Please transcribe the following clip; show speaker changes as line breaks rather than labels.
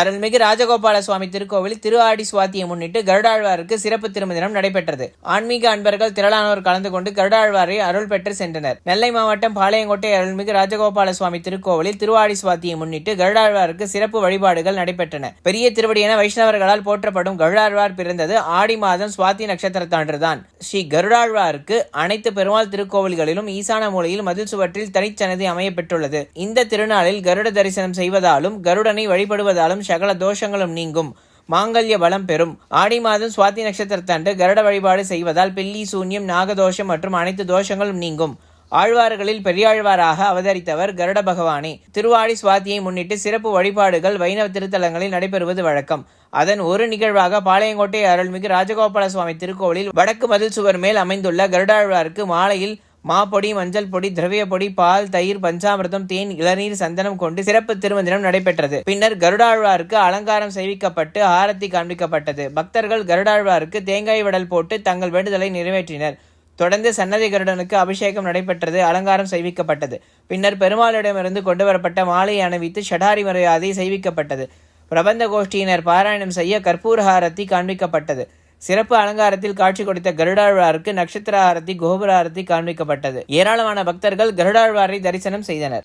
அருள்மிகு ராஜகோபால சுவாமி திருக்கோவில் திரு ஆடி சுவாத்தியை முன்னிட்டு கருடாழ்வாருக்கு சிறப்பு திருமதினம் நடைபெற்றது. ஆன்மீக அன்பர்கள் திரளானோர் கலந்து கொண்டு கருடாழ்வாரை அருள் பெற்று சென்றனர். நெல்லை மாவட்டம் பாளையங்கோட்டை அருள்மிகு ராஜகோபால சுவாமி திருக்கோவிலில் திருவாடி சுவாத்தியை முன்னிட்டு கருடாழ்வாருக்கு சிறப்பு வழிபாடுகள் நடைபெற்றன. பெரிய திருவடி என வைஷ்ணவர்களால் போற்றப்படும் கருடாழ்வார் பிறந்தது ஆடி மாதம் சுவாதி நட்சத்திரத்தான்றுதான் ஸ்ரீ கருடாழ்வாருக்கு அனைத்து பெருமாள் திருக்கோவில்களிலும் ஈசான மூலையில் மதில் சுவற்றில் தனிச்சன்னதி அமையப்பெற்றுள்ளது. இந்த திருநாளில் கருட தரிசனம் செய்வதாலும் கருடனை வழிபடுவதாலும் சகல தோஷங்களும் நீங்கும். மாங்கல்ய பலம் பெறும். ஆடி மாதம் சுவாதி நட்சத்திரத்தன்று கருட வழிபாடு செய்வதால் பில்லி சூன்யம் நாகதோஷம் மற்றும் அனைத்து தோஷங்களும் நீங்கும். ஆழ்வார்களில் பெரியாழ்வாராக அவதரித்தவர் கருட பகவானே. திருவாடி சுவாத்தியை முன்னிட்டு சிறப்பு வழிபாடுகள் வைணவ திருத்தலங்களில் நடைபெறுவது வழக்கம். அதன் ஒரு நிகழ்வாக பாளையங்கோட்டை அருள்மிகு ராஜகோபால சுவாமி திருக்கோவிலில் வடக்கு மதில் சுவர் மேல் அமைந்துள்ள கருடாழ்வாருக்கு மாலையில் மாப்பொடி மஞ்சள் பொடி திரவிய பொடி பால் தயிர் பஞ்சாமிர்தம் தேன் இளநீர் சந்தனம் கொண்டு சிறப்பு திருமந்திரம் நடைபெற்றது. பின்னர் கருடாழ்வாருக்கு அலங்காரம் செய்விக்கப்பட்டு ஆரத்தி காண்பிக்கப்பட்டது. பக்தர்கள் கருடாழ்வாருக்கு தேங்காய் விடல் போட்டு தங்கள் வேண்டுதலை நிறைவேற்றினர். தொடர்ந்து சன்னதி கருடனுக்கு அபிஷேகம் நடைபெற்றது அலங்காரம் செய்விக்கப்பட்டது. பின்னர் பெருமாளிடமிருந்து கொண்டுவரப்பட்ட மாலையை அணிவித்து ஷடாரி மரியாதை செய்விக்கப்பட்டது. பிரபந்த கோஷ்டியினர் பாராயணம் செய்ய கற்பூரஹாரத்தி காண்பிக்கப்பட்டது. சிறப்பு அலங்காரத்தில் காட்சி கொடுத்த கருடாழ்வாருக்கு நட்சத்திர ஆரத்தி கோபுர ஆரத்தி காண்பிக்கப்பட்டது. ஏராளமான பக்தர்கள் கருடாழ்வாரை தரிசனம் செய்தனர்.